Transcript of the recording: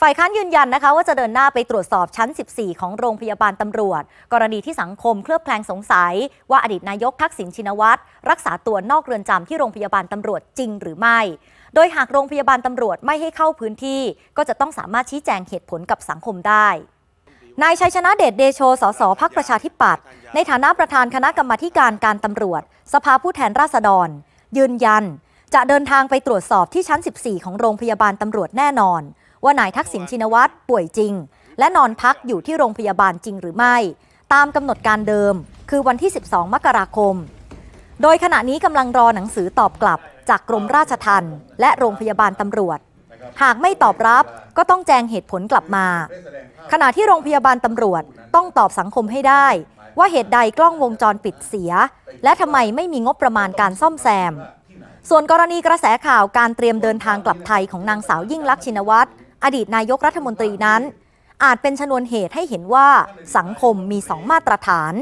ฝ่ายค้านยืนยันนะคะว่าจะเดินหน้าไปตรวจสอบชั้น 14 ของโรงพยาบาลตำรวจ กรณีที่สังคมเคลือบแคลงสงสัย ว่าอดีตนายกทักษิณชินวัตรรักษาตัวนอกเรือนจำที่โรงพยาบาลตำรวจจริงหรือไม่ โดยหากโรงพยาบาลตำรวจไม่ให้เข้าพื้นที่ ก็จะต้องสามารถชี้แจงเหตุผลกับสังคมได้นายชัยชนะเดชเดโช สสพักประชาธิปัตย์ในฐานะประธานคณะกรรมาการการตำรวจ สภาผู้แทนราษฎร ยืนยัน จะเดินทางไปตรวจสอบที่ชั้น 14 ของโรงพยาบาลตำรวจแน่นอน ว่านายทักษิณชินวัตรป่วยจริง และนอนพักอยู่ที่โรงพยาบาลจริงหรือไม่ ตามกำหนดการเดิม คือวันที่ 12 มกราคม โดยขณะนี้กำลังรอหนังสือตอบกลับจากกรมราชทัณฑ์และโรงพยาบาลตำรวจ หากไม่ตอบรับก็ต้องแจงเหตุผลกลับมา ขณะที่โรงพยาบาลตำรวจต้องตอบสังคมให้ได้ ว่าเหตุใดกล้องวงจรปิดเสีย และทำไมไม่มีงบประมาณการซ่อมแซม ส่วนกรณีกระแสข่าวการเตรียมเดินทางกลับไทยของนางสาวยิ่งลักษณ์ชินวัตร อดีตนายกรัฐมนตรีนั้น อาจเป็นชนวนเหตุให้เห็นว่าสังคมมีสองมาตรฐาน